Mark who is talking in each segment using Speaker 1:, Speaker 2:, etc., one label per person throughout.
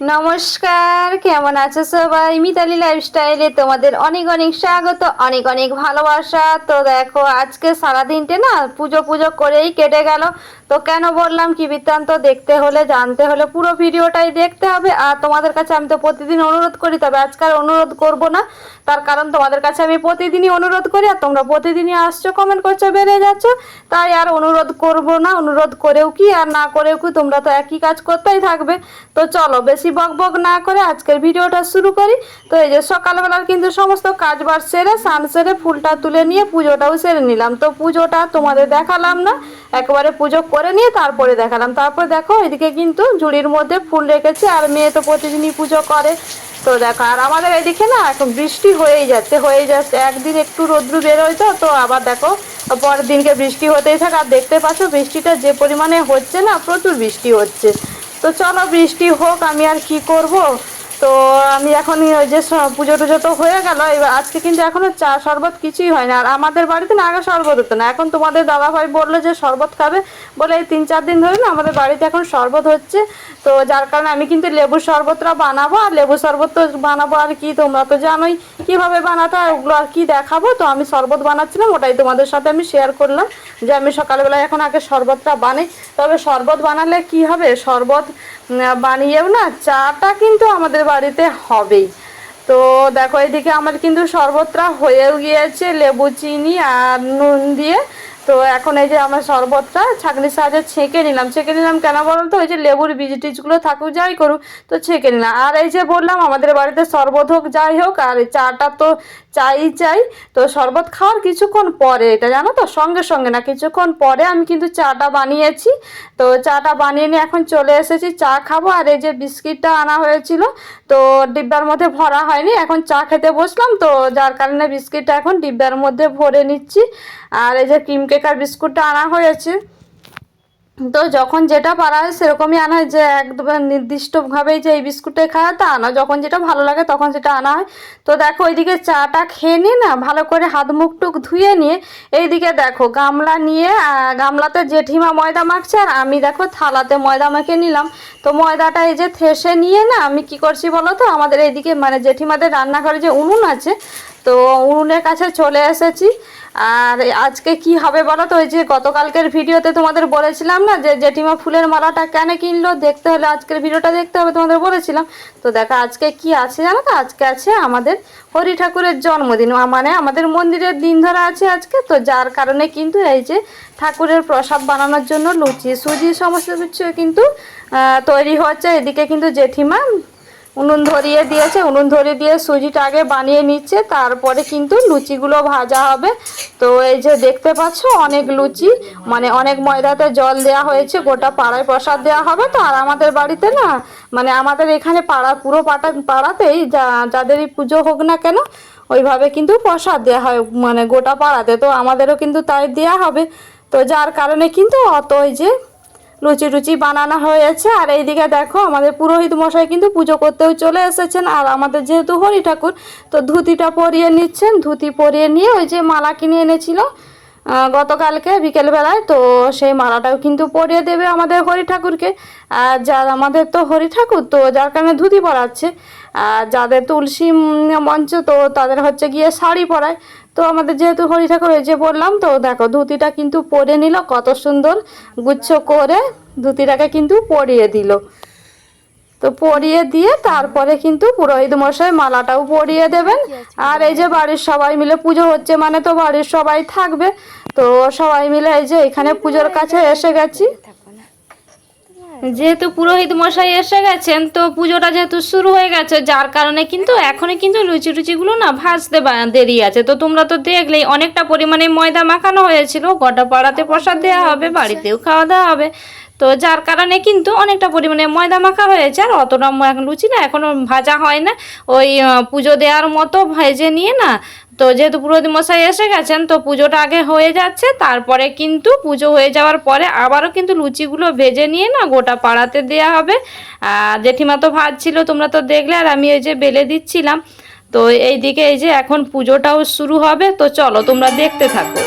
Speaker 1: নমস্কার, কেমন আছো সবাই? মিতালি লাইফস্টাইলে তোমাদের অনেক অনেক স্বাগত, অনেক অনেক ভালোবাসা। তো দেখো, আজকে সারাদিনটা না পুজো পুজো করেই কেটে গেল। তো কেন বললাম কি বৃত্তান্ত দেখতে হলে, জানতে হলে পুরো ভিডিওটাই দেখতে হবে। আর তোমাদের কাছে আমি তো প্রতিদিন অনুরোধ করি, তবে আজকাল অনুরোধ করব না। তার কারণ তোমাদের কাছে আমি প্রতিদিনই অনুরোধ করি, আর তোমরা প্রতিদিনই আসছো কমেন্ট করছ বেড়ে যাচ্ছ। তাই আর অনুরোধ করব না, অনুরোধ করেও কি আর না করেও কি, তোমরা তো একই কাজ করতেই থাকবে। তো চলো, বেশি বক বক না করে আজকের ভিডিওটা শুরু করি। তো এই যে সকালবেলার কিন্তু সমস্ত কাজ বাজ সেরে সান সেরে ফুলটা তুলে নিয়ে পুজোটাও সেরে নিলাম। তো পুজোটা তোমাদের দেখালাম না একবারে পুজো করে নিয়ে তারপরে দেখালাম। তারপর দেখো, এদিকে কিন্তু ঝুড়ির মধ্যে ফুল রেখেছে, আর মেয়ে তো প্রতিদিনই পুজো করে। তো দেখো, আর আমাদের এদিকে না এখন বৃষ্টি হয়েই যাচ্ছে হয়েই যাচ্ছে। একদিন একটু রোদ্রু বেরোয় তো তো আবার দেখো, পরের দিনকে বৃষ্টি হতেই থাকে। আর দেখতে পাচ্ছ, বৃষ্টিটা যে পরিমাণে হচ্ছে না, প্রচুর বৃষ্টি হচ্ছে। তো চলো বৃষ্টি হোক, আমি আর কি করব? তো আমি এখন ওই যে পুজো টুজো তো হয়ে গেল, এবার আজকে কিন্তু এখনও চা শরবত কিছুই হয় না। আর আমাদের বাড়িতে না আগে শরবত হতো না, এখন তোমাদের দাদাভাই বলল যে শরবত খাবে বলে এই তিন চার দিন ধরে না আমাদের বাড়িতে এখন শরবত হচ্ছে। তো যার কারণে আমি কিন্তু লেবুর শরবতটা বানাবো, আর লেবু শরবত তো বানাবো আর কি তোমরা তো জানোই কীভাবে বানাতে হয়, ওগুলো আর কি দেখাবো। তো আমি শরবত বানাচ্ছিলাম, ওটাই তোমাদের সাথে আমি শেয়ার করলাম যে আমি সকালবেলায় এখন আগে শরবতটা বানাই। তবে শরবত বানালে কি হবে? শরবত বানিয়েও না, চাটা কিন্তু আমাদের বাড়িতে হবেই। তো দেখো, এদিকে আমার কিন্তু শরবতটা হয়েও গিয়েছে, লেবু, চিনি আর নুন দিয়ে। তো এখন এই যে আমার শরবতটা ছাঁকনির সাহায্যে ছেঁকে নিলাম। ছেঁকে নিলাম কেন বলুন তো ওই যে লেবুর বীজ টিজগুলো থাকুক, যাই করুক, তো ছেঁকে নিলাম। আর এই যে বললাম, আমাদের বাড়িতে শরবত হোক, যাই হোক, আর চাটা তো চাই চাই। তো শরবত খাওয়ার কিছুক্ষণ পরে, এটা জানো তো? সঙ্গে সঙ্গে না, কিছুক্ষণ পরে আমি কিন্তু চাটা বানিয়েছি। তো চাটা বানিয়ে নিয়ে এখন চলে এসেছি, চা খাব। আর এই যে বিস্কিটটা আনা হয়েছিল, তো ডিব্বার মধ্যে ভরা হয়নি। এখন চা খেতে বসলাম, তো যার কারণে বিস্কিটটা এখন ডিব্বার মধ্যে ভরে নিচ্ছি। আর এই যে ক্রিম কেকার বিস্কুটটা আনা হয়েছে। তো যখন যেটা পারা হয় সেরকমই আনা হয়, যে একদম নির্দিষ্টভাবেই যে এই বিস্কুটটাই খাওয়া তা আনা যখন যেটা ভালো লাগে তখন সেটা আনা হয়। তো দেখো ওইদিকে চাটা খেয়ে নিয়ে না ভালো করে হাত মুখ টুক ধুয়ে নিয়ে এইদিকে দেখো গামলা নিয়ে গামলাতে জেঠিমা ময়দা মাখছে আর আমি দেখো থালাতে ময়দা মেখে নিলাম। তো ময়দাটা এই যে থেসে নিয়ে না আমি কি করছি বলো তো? আমাদের এইদিকে মানে জেঠিমাদের রান্নাঘরে যে উনুন আছে তো উনুনের কাছে চলে এসেছি। আর আজকে কি হবে বলো তো? ওই যে গতকালকের ভিডিওতে তোমাদের বলেছিলাম না যে জেঠিমা ফুলের মালাটা কেন কিনলো? দেখতে হলে আজকের ভিডিওটা দেখতে হবে তোমাদের বলেছিলাম। তো দেখো, আজকে কি আছে জানো তো? আজকে আছে আমাদের হরি ঠাকুরের জন্মদিন। মানে আমাদের মন্দিরের দিন ধরা আছে আজকে। তো যার কারণে কিন্তু এই যে ঠাকুরের প্রসাদ বানানোর জন্য লুচি, সুজি, সমস্ত কিছু কিন্তু তৈরি হচ্ছে। এদিকে কিন্তু জেঠিমা উনুন ধরিয়ে দিয়েছে। উনুন ধরিয়ে দিয়ে সুজিটা আগে বানিয়ে নিচ্ছে। তারপরে কিন্তু লুচিগুলো ভাজা হবে। তো এই যে দেখতে পাচ্ছ, অনেক লুচি মানে অনেক ময়দাতে জল দেওয়া হয়েছে। গোটা পাড়ায় প্রসাদ দেওয়া হবে। তো আর আমাদের বাড়িতে না মানে আমাদের এখানে পাড়া, পুরো পাটা, পাড়াতেই যা, যাদেরই পুজো হোক না কেন, ওইভাবে কিন্তু প্রসাদ দেওয়া হয়। মানে গোটা পাড়াতে। তো আমাদেরও কিন্তু তাই দেওয়া হবে। তো যার কারণে কিন্তু অত ওই যে লুচি টুচি বানানো হয়েছে। আর এইদিকে দেখো, আমাদের পুরোহিত মশাই কিন্তু পুজো করতেও চলে এসেছেন। আর আমাদের যেহেতু হরি ঠাকুর, তো ধুতিটা পরিয়ে নিচ্ছেন। ধুতি পরিয়ে নিয়ে ওই যে মালা কিনে এনেছিল গতকালকে বিকেলবেলায়। তো সেই মালাটাও কিন্তু পরিয়ে দেবে আমাদের হরি ঠাকুরকে। আর যার আমাদের তো হরি ঠাকুর, তো যার কারণে ধুতি পরাচ্ছে। আর যাদের তুলসী মঞ্চ, তো তাদের হচ্ছে গিয়ে শাড়ি পরায়। তো আমাদের যেহেতু হরি ঠাকুর ওই যে বললাম তো দেখো ধুতিটা কিন্তু পরে নিল কত সুন্দর গুচ্ছ করে ধুতিটাকে কিন্তু পরিয়ে দিল। তো পরিয়ে দিয়ে তারপরে কিন্তু পুরোহিত মশাই মালাটাও পরিয়ে দেবেন। আর এই যে বাড়ির সবাই মিলে পুজো হচ্ছে মানে তো বাড়ির সবাই থাকবে। তো সবাই মিলে এই যে এখানে পুজোর কাছে এসে গেছি। যেহেতু পুরোহিত মশাই এসে গেছেন, তো পুজোটা যেহেতু শুরু হয়ে গেছে, যার কারণে কিন্তু এখনই কিন্তু লুচি টুচিগুলো না ভাজতে দেরি আছে। তো তোমরা তো দেখলেই অনেকটা পরিমাণে ময়দা মাখানো হয়েছিল, গোটা পাড়াতে প্রসাদ দেওয়া হবে, বাড়িতেও খাওয়া দাওয়া হবে। তো যার কারণে কিন্তু অনেকটা পরিমাণে ময়দা মাখা হয়েছে, আর অতটা লুচি না এখনও ভাজা হয় না। ওই পুজো দেওয়ার মতো ভেজে নিয়ে না, তো যেহেতু পুরোহিত মশাই এসে গেছেন, তো পুজোটা আগে হয়ে যাচ্ছে, তারপরে কিন্তু পুজো হয়ে যাওয়ার পরে আবারও কিন্তু লুচিগুলো ভেজে নিয়ে না গোটা পাড়াতে দেওয়া হবে। আর জেঠিমা তো ভাজছিল, তোমরা তো দেখলে, আর আমি ওই যে বেলে দিচ্ছিলাম। তো এইদিকে এই যে এখন পুজোটাও শুরু হবে, তো চলো তোমরা দেখতে থাকো।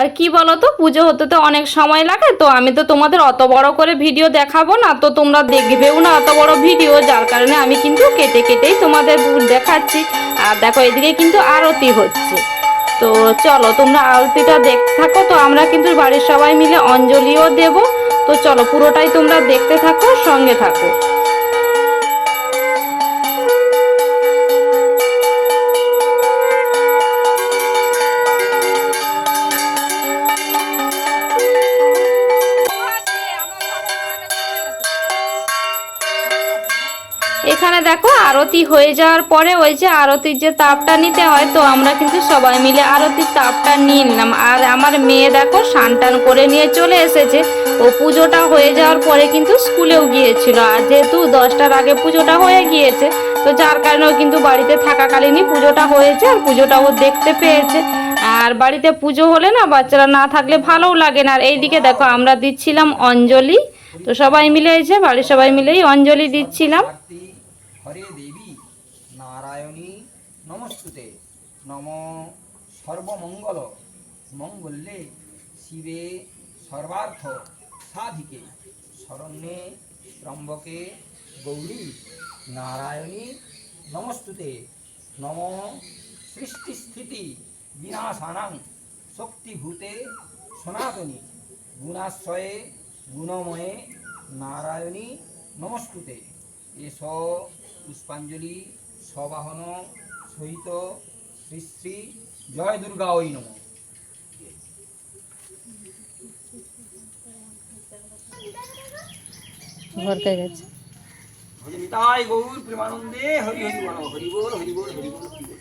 Speaker 1: আর কি বলো তো পুজো হতে তো অনেক সময় লাগে, তো আমি তো তোমাদের অত বড় করে ভিডিও দেখাবো না, তো তোমরা দেখবেও না অত বড় ভিডিও, যার কারণে আমি কিন্তু কেটে কেটেই তোমাদের দেখাচ্ছি। আর দেখো, এদিকে কিন্তু আরতি হচ্ছে। তো চলো, তোমরা আরতিটা দেখতে থাকো, তো আমরা কিন্তু বাড়ির সবাই মিলে অঞ্জলিও দেব। তো চলো, পুরোটাই তোমরা দেখতে থাকো, সঙ্গে থাকো। আরতি হয়ে যাওয়ার পরে ওই যে আরতির যে তাপটা নিতে হয়, তো আমরা কিন্তু সবাই মিলে আরতির তাপটা নিয়ে নিলাম। আর আমার মেয়ে দেখো টান করে নিয়ে চলে এসেছে। ও পুজোটা হয়ে যাওয়ার পরে কিন্তু স্কুলেও গিয়েছিল। আর যেহেতু দশটার আগে পুজোটা হয়ে গিয়েছে, তো যার কারণে ও কিন্তু বাড়িতে থাকাকালীনই পুজোটা হয়েছে আর পুজোটা ও দেখতে পেয়েছে। আর বাড়িতে পুজো হলে না বাচ্চারা না থাকলে ভালোও লাগে না। আর এইদিকে দেখো আমরা দিচ্ছিলাম অঞ্জলি। তো সবাই মিলে এসে বাড়ির সবাই মিলেই অঞ্জলি দিচ্ছিলাম।
Speaker 2: নারায়ণী নমস্তুতে। নম সর্বমঙ্গল। মঙ্গলে শিবে সর্বার্থ সাধিকে, শরণ্যে ত্রম্বকে গৌরী নারায়ণী নমস্তুতে। নম সৃষ্টিস্থিতি বিনাশানাং শক্তিভূতে সনাতনী, গুণাশ্রয়ে গুণময়ে নারায়ণী নমস্তুতে। এস পুষ্পাঞ্জলি সবাহন সহিত শ্রী শ্রী জয় দুর্গা ওই নম
Speaker 1: তাই গেছে
Speaker 2: হরি নিতাই গৌর প্রেমানন্দে হরি হরি হরি বল হরি বল হরি বল হরি বল।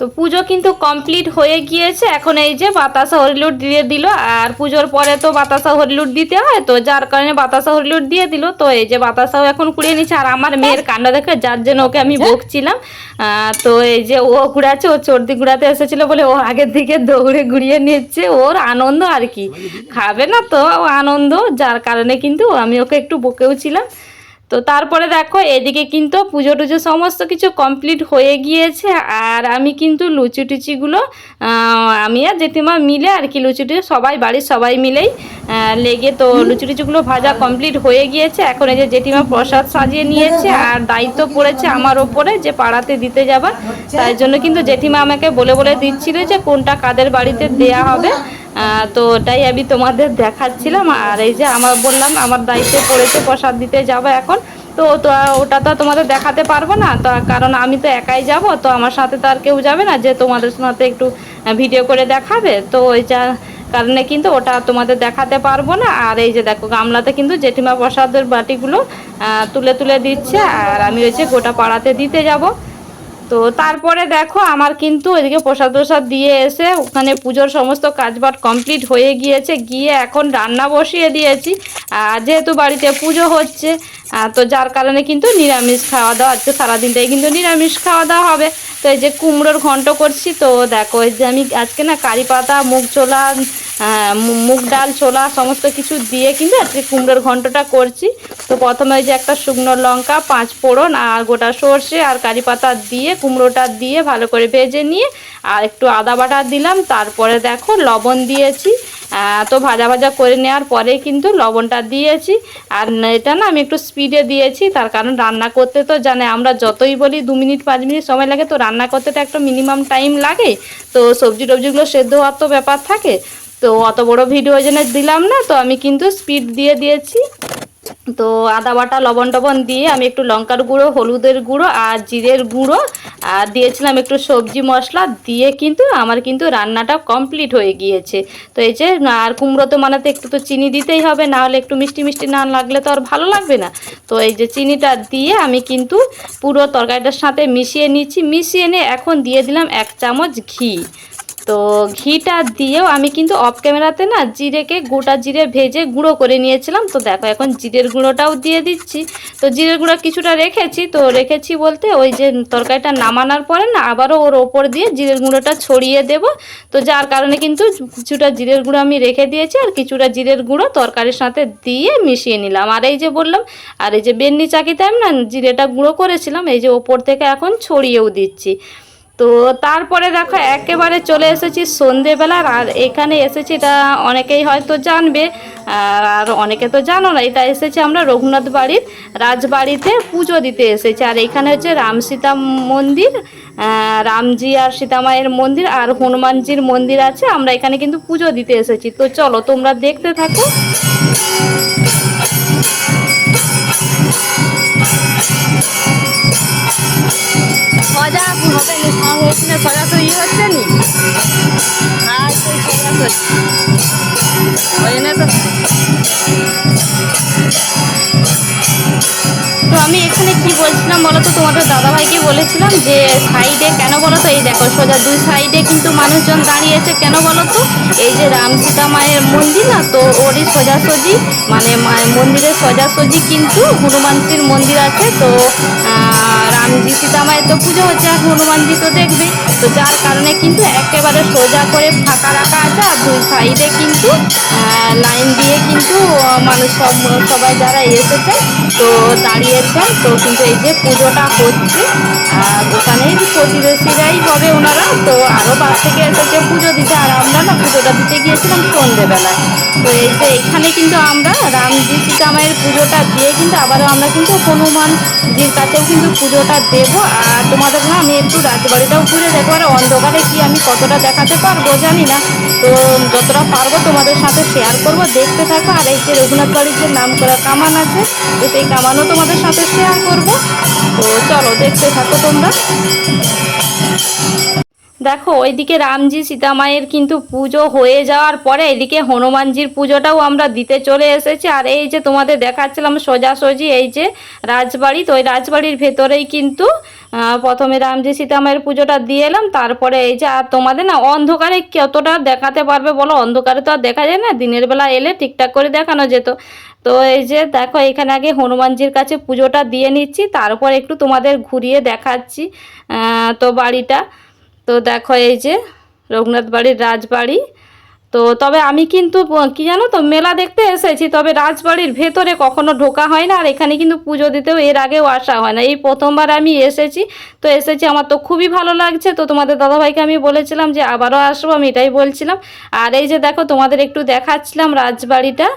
Speaker 1: তো পুজো কিন্তু কমপ্লিট হয়ে গিয়েছে। এখন এই যে বাতাসা হরিলুট দিয়ে দিল। আর পুজোর পরে তো বাতাসা হরিলুট দিতে হয় তো যার কারণে বাতাসা হরিলুট দিয়ে দিল। তো এই যে বাতাসাও এখন কুড়িয়ে নিচ্ছে। আর আমার মেয়ের কাণ্ড দেখে যার জন্য ওকে আমি বকছিলাম। তো এই যে ও ঘুরাচ্ছে ও চর্দি ঘুরাতে এসেছিল বলে ও আগের দিকে দৌড়ে ঘুরিয়ে নিচ্ছে। ওর আনন্দ আর কি। খাবে না তো ও আনন্দ। যার কারণে কিন্তু আমি ওকে একটু বকেও ছিলাম তো তারপরে দেখো এদিকে কিন্তু পুজো টুজো সমস্ত কিছু কমপ্লিট হয়ে গিয়েছে। আর আমি কিন্তু লুচি টুচিগুলো আমি আর জেঠিমা মিলে আর কি লুচি টুচি সবাই বাড়ির সবাই মিলেই লেগে তো লুচি টুচিগুলো ভাজা কমপ্লিট হয়ে গিয়েছে। এখন এই যে জেঠিমা প্রসাদ সাজিয়ে নিয়েছে আর দায়িত্ব পড়েছে আমার ওপরে যে পাড়াতে দিতে যাবার। তাই জন্য কিন্তু জেঠিমা আমাকে বলে বলে দিচ্ছিল যে কোনটা কাদের বাড়িতে দেয়া হবে। তো ওটাই আমি তোমাদের দেখাচ্ছিলাম। আর এই যে আমার বললাম, আমার দায়িত্বে পড়েছে, প্রসাদ দিতে যাব এখন। তো ওটা তো তোমাদের দেখাতে পারব না। তো কারণ আমি তো একাই যাব, তো আমার সাথে তো আর কেউ যাবে না। যে তোমাদের সাথে একটু ভিডিও করে দেখাবে, তো ওই যা কারণে কিন্তু ওটা তোমাদের দেখাতে পারব না। আর এই যে দেখো, গামলাতে কিন্তু জেঠিমা প্রসাদের বাটিগুলো তুলে তুলে দিচ্ছে। আর আমি হচ্ছে গোটা পাড়াতে দিতে যাব। তো তারপরে দেখো আমার কিন্তু এদিকে প্রসাদ প্রসাদ দিয়ে এসে ওখানে পুজোর সমস্ত কাজবাজ কমপ্লিট হয়ে গিয়েছে। গিয়ে এখন রান্না বসিয়ে দিয়েছি। আর যেহেতু বাড়িতে পুজো হচ্ছে তো যার কারণে কিন্তু নিরামিষ খাওয়া দাওয়া আজকে সারাদিনটাই কিন্তু নিরামিষ খাওয়া দাওয়া হবে। তো এই যে কুমড়োর ঘন্ট করছি, তো দেখো এই যে আমি আজকে না কারি পাতা, মুগ ছোলা মুগ ডাল, ছোলা সমস্ত কিছু দিয়ে কিন্তু আজকে কুমড়োর ঘন্টটা করছি। তো প্রথমে ওই যে একটা শুকনো লঙ্কা, পাঁচ ফোড়ন আর গোটা সর্ষে আর কারি পাতা দিয়ে, কুমড়োটা দিয়ে ভালো করে ভেজে নিয়ে আর একটু আদা বাটা দিলাম। তারপরে দেখো লবণ দিয়েছি। তো ভাজা ভাজা করে নেওয়ার পরে কিন্তু লবণটা দিয়েছি। আর এটা না আমি একটু স্পিডে দিয়েছি, তার কারণ রান্না করতে তো জানে, আমরা যতই বলি দু মিনিট, পাঁচ মিনিট সময় লাগে, তো রান্না করতে তো একটা মিনিমাম টাইম লাগে। তো সবজি টবজিগুলো সেদ্ধ হওয়ার তো ব্যাপার থাকে। তো অত বড় ভিডিও জন্য দিলাম না, তো আমি কিন্তু স্পিড দিয়ে দিয়েছি। তো আদা বাটা, লবণ টবণ দিয়ে আমি একটু লঙ্কার গুঁড়ো, হলুদের গুঁড়ো আর জিরের গুঁড়ো, আর দিয়েছিলাম একটু সবজি মশলা দিয়ে কিন্তু আমার কিন্তু রান্নাটা কমপ্লিট হয়ে গিয়েছে। তো এই যে, আর কুমড়ো তো মানাতে একটু তো চিনি দিতেই হবে, না হলে একটু মিষ্টি মিষ্টি না লাগলে তো আর ভালো লাগবে না। তো এই যে চিনিটা দিয়ে আমি কিন্তু পুরো তরকারিটার সাথে মিশিয়ে নিচ্ছি, মিশিয়ে নিয়ে এখন দিয়ে দিলাম এক চামচ ঘি। তো ঘিটা দিয়েও আমি কিন্তু অফ ক্যামেরাতে না জিরেকে গোটা জিরে ভেজে গুঁড়ো করে নিয়েছিলাম। তো দেখো এখন জিরের গুঁড়োটাও দিয়ে দিচ্ছি। তো জিরের গুঁড়ো কিছুটা রেখেছি। তো রেখেছি বলতে ওই যে তরকারিটা নামানোর পরে না আবারও ওর ওপর দিয়ে জিরের গুঁড়োটা ছড়িয়ে দেব। তো যার কারণে কিন্তু কিছুটা জিরের গুঁড়ো আমি রেখে দিয়েছি আর কিছুটা জিরের গুঁড়ো তরকারির সাথে দিয়ে মিশিয়ে নিলাম। আর এই যে বললাম, আর এই যে বেন্নি চাকিতে আমি না জিরেটা গুঁড়ো করেছিলাম, এই যে ওপর থেকে এখন ছড়িয়েও দিচ্ছি। তো তারপরে দেখো, একেবারে চলে এসেছি সন্ধেবেলার, আর এখানে এসেছি এটা অনেকেই হয়তো জানবে, আর অনেকে তো জানো না, এটা এসেছে আমরা রঘুনাথ বাড়ির রাজবাড়িতে পুজো দিতে এসেছি। আর এখানে হচ্ছে রাম সীতা মন্দির রামজি আর সীতামায়ের মন্দির, আর হনুমানজির মন্দির আছে, আমরা এখানে কিন্তু পুজো দিতে এসেছি। তো চলো, তোমরা দেখতে থাকো।
Speaker 3: মজা হবে নি সব হচ্ছে না? সজা তো ই হচ্ছে নি আর ওই জন্য তো।
Speaker 1: তো আমি এখানে কি বলছিলাম বলো তো? তোমাদের দাদাভাইকে বলেছিলাম যে সাইডে কেন বলো তো? এই দেখো, সোজা দুই সাইডে কিন্তু মানুষজন দাঁড়িয়েছে। কেন বলো তো? এই যে রাম সীতা মায়ের মন্দির না, তো ওরই সোজাসুজি মানে মন্দিরের সোজাসুজি কিন্তু হনুমানজির মন্দির আছে। তো আহ, রামজি সীতা মায়ের তো পুজো হচ্ছে আর হনুমানজি তো দেখবে। তো যার কারণে কিন্তু একেবারে সোজা করে ফাঁকা রাখা আছে আর দুই সাইডে কিন্তু লাইন দিয়ে কিন্তু মানুষ সব সবাই যারা এসেছে তো দাঁড়িয়েছেন। তো কিন্তু এই যে পুজোটা হচ্ছে আর ওখানেই প্রতিবেশীরাই হবে ওনারা। তো আরও পাশ থেকে এসেছে পুজো দিতে আর আমরা না পুজোটা দিতে গিয়েছিলাম সন্ধেবেলায়। তো এই যে এখানে কিন্তু আমরা রামজি সীতামায়ের পুজোটা দিয়ে কিন্তু আবারও আমরা কিন্তু হনুমানজির কাছেও কিন্তু পুজোটা দেবো। আর তোমাদের না, আমি একটু রাজবাড়িটাও ঘুরে দেখব। আর অন্ধকারে কি আমি কতটা দেখাতে পারব জানি না। তো যতটা পারব তোমাদের সাথে শেয়ার করব। দেখতে থাকো। আর এই যে রঘুনাথ বাড়ির যে নাম করা কামান আছে, তো সেই কামানও তোমাদের সাথে শেয়ার করব। তো চলো, দেখতে থাকো তোমরা। দেখো, ওইদিকে রামজি সীতামায়ের কিন্তু পুজো হয়ে যাওয়ার পরে এদিকে হনুমানজির পুজোটাও আমরা দিতে চলে এসেছি। আর এই যে তোমাদের দেখাচ্ছিলাম সোজাসুজি, এই যে রাজবাড়ি, তো ওই রাজবাড়ির ভেতরেই কিন্তু প্রথমে রামজি সীতামায়ের পুজোটা দিয়ে এলাম, তারপরে এই যে, আর তোমাদের না অন্ধকারে কতটা দেখাতে পারবে বলো? অন্ধকারে তো আর দেখা যায় না, দিনের বেলা এলে ঠিকঠাক করে দেখানো যেত। তো এই যে দেখো, এখানে আগে হনুমানজির কাছে পুজোটা দিয়ে নিচ্ছি, তারপর একটু তোমাদের ঘুরিয়ে দেখাচ্ছি তো বাড়িটা। তো দেখো এই যে রঘুনাথ বাড়ির রাজবাড়ি। তো তবে আমি কিন্তু, কি জানো তো, মেলা দেখতে এসেছি, তবে রাজবাড়ির ভেতরে কখনো ঢোকা হয় না, আর এখানে কিন্তু পুজো দিতেও এর আগেও আসা হয় না। এই প্রথমবার আমি এসেছি, তো এসেছি, আমার তো খুবই ভালো লাগছে। তো তোমাদের দাদাভাইকে আমি বলেছিলাম যে, আবারও আসব, আমি এটাই বলছিলাম। আর এই যে দেখো, তোমাদের একটু দেখাচ্ছিলাম রাজবাড়িটা।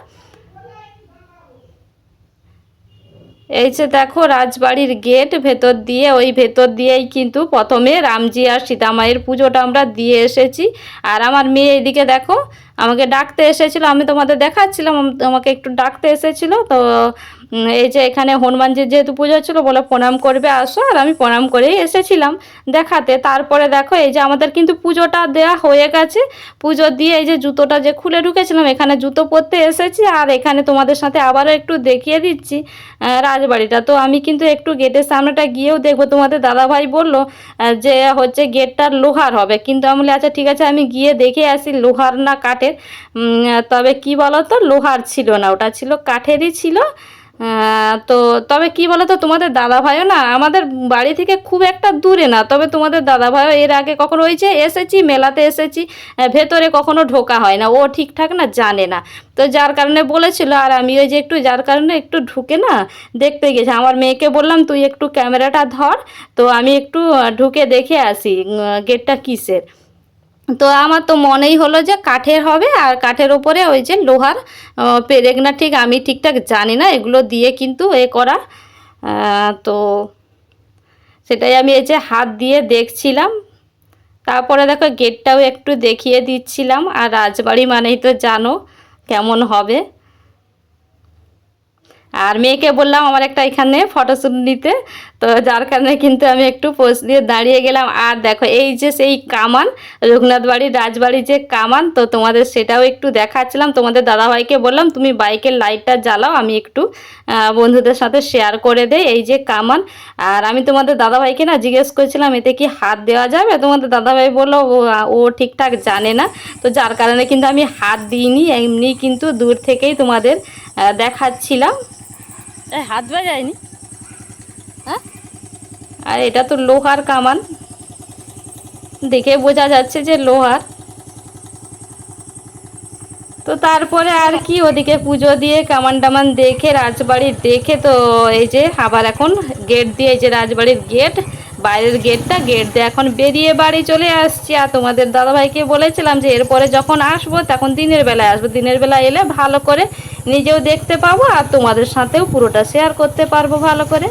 Speaker 1: এই যে দেখো রাজবাড়ির গেট ভেতর দিয়ে, ওই ভেতর দিয়েই কিন্তু প্রথমে রামজি আর সীতামায়ের পুজোটা আমরা দিয়ে এসেছি। আর আমার মেয়ে এদিকে দেখো আমাকে ডাকতে এসেছিল আমি তোমাদের দেখাচ্ছিলাম আমাকে একটু ডাকতে এসেছিল তো এই যে এখানে হনুমানজির যেহেতু পুজো ছিল বলে প্রণাম করবে আসো আর আমি প্রণাম করেই এসেছিলাম দেখাতে। তারপরে দেখো এই যে আমাদের কিন্তু পুজোটা দেওয়া হয়ে গেছে পুজো দিয়ে এই যে জুতোটা যে খুলে ঢুকেছিলাম এখানে জুতো পরতে এসেছি আর এখানে তোমাদের সাথে আবারও একটু দেখিয়ে দিচ্ছি রাজবাড়িটা। তো আমি কিন্তু একটু গেটের সামনেটা গিয়েও দেখব তোমাদের দাদাভাই বলল যে হচ্ছে গেটটা লোহার হবে কিন্তু আমি বলি, আচ্ছা ঠিক আছে আমি গিয়ে দেখে আসি লোহার না কাঠের তবে কি বলো তো লোহার ছিল না, ওটা ছিল কাঠেরই ছিল। তো তবে কি বলো তো তোমাদের দাদাভাইও না, আমাদের বাড়ি থেকে খুব একটা দূরে না, তবে তোমাদের দাদাভাইও এর আগে কখনো যে এসেছি, মেলাতে এসেছি ভেতরে কখনো ঢোকা হয় না, ও ঠিকঠাক না, জানে না। তো যার কারণে বলেছিল, আর আমি ওই যে একটু, যার কারণে একটু ঢুকে না, দেখতে গেছি। আমার মেয়েকে বললাম, তুই একটু ক্যামেরাটা ধর, তো আমি একটু ঢুকে দেখে আসি গেটটা কিসের? তো আমার তো মনেই হলো যে কাঠের হবে আর কাঠের ওপরে ওই যে লোহার পেরেক না ঠিক আমি ঠিকঠাক জানি না, এগুলো দিয়ে কিন্তু এ করা। তো সেটাই আমি এই যে হাত দিয়ে দেখছিলাম। তারপরে দেখো গেটটাও একটু দেখিয়ে দিচ্ছিলাম। আর রাজবাড়ি মানেই তো জানো কেমন হবে। আর মেয়েকে বললাম, আমার একটা এখানে ফটোশ্যুট নিতে। তো যার কারণে কিন্তু আমি একটু পোস্ট দিয়ে দাঁড়িয়ে গেলাম। আর দেখো, এই যে সেই কামান, রঘুনাথ বাড়ির রাজবাড়ির যে কামান, তো তোমাদের সেটাও একটু দেখাচ্ছিলাম। তোমাদের দাদাভাইকে বললাম, তুমি বাইকের লাইটটা জ্বালাও, আমি একটু বন্ধুদের সাথে শেয়ার করে দেয় এই যে কামান। আর আমি তোমাদের দাদাভাইকে না জিজ্ঞেস করেছিলাম, এতে কি হাত দেওয়া যাবে? তোমাদের দাদাভাই বলল, ও ঠিকঠাক জানে না। তো যার কারণে কিন্তু আমি হাত দিইনি, এমনি কিন্তু দূর থেকেই তোমাদের দেখাচ্ছিলাম।
Speaker 3: হাত বাজায়নি? হ্যাঁ?
Speaker 1: আর এটা তো লোহার কামান। দেখে বোঝা যাচ্ছে যে লোহার। তো তারপরে আর কি, ওদিকে পুজো দিয়ে কামান টামান দেখে রাজবাড়ি দেখে তো এই যে আবার এখন গেট দিয়ে এই যে রাজবাড়ির গেট বাইরের গেটটা, গেট দিয়ে এখন বেরিয়ে বাড়ি চলে আসছি। আর তোমাদের দাদাভাইকে বলেছিলাম যে এরপরে যখন আসব তখন দিনের বেলায় আসব। দিনের বেলা এলে ভালো করে নিজেও দেখতে পাবো আর তোমাদের সাথেও পুরোটা শেয়ার করতে পারব ভালো করে।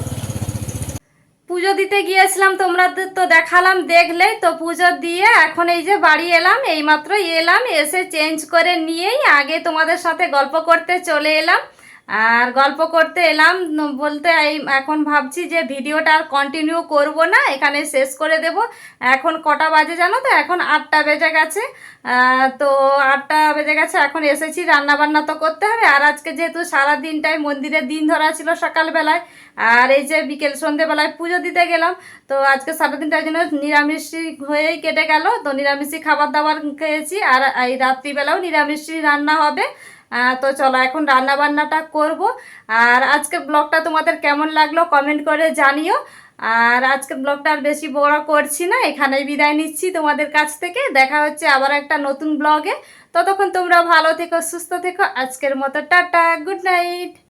Speaker 1: পুজো দিতে গিয়েছিলাম, তোমরা তো দেখালাম, দেখলে। তো পুজো দিয়ে এখন এই যে বাড়ি এলাম, এইমাত্র এলাম, এসে চেঞ্জ করে নিয়েই আগে তোমাদের সাথে গল্প করতে চলে এলাম। আর গল্প করতে এলাম, বলতে এই এখন ভাবছি যে ভিডিওটা আর কন্টিনিউ করব না, এখানে শেষ করে দেব। এখন কটা বাজে জানো তো? এখন আটটা বেজে গেছে। তো আটটা বেজে গেছে, এখন এসেছি রান্না বান্না তো করতে হবে। আর আজকে যেহেতু সারা দিনটাই মন্দিরে দিন ধরা ছিল সকালবেলায়, আর এই যে বিকেল সন্ধেবেলায় পুজো দিতে গেলাম, তো আজকে সারাদিনটার জন্য নিরামিষই হয়েই কেটে গেল। তো নিরামিষই খাবার দাবার খেয়েছি, আর এই রাত্রিবেলাও নিরামিষই রান্না হবে। তো চলো এখন রান্না বান্নাটা করব। আর আজকে ব্লগটা তোমাদের কেমন লাগল কমেন্ট করে জানিও। আর আজকে ব্লগটা আর বেশি বড় করছি না, এখানেই বিদায় নিচ্ছি তোমাদের কাছ থেকে। দেখা হচ্ছে আবার একটা নতুন ব্লগে। ততক্ষণ তোমরা ভালো থেকো, সুস্থ থেকো। আজকের মতো টাটা, গুড নাইট।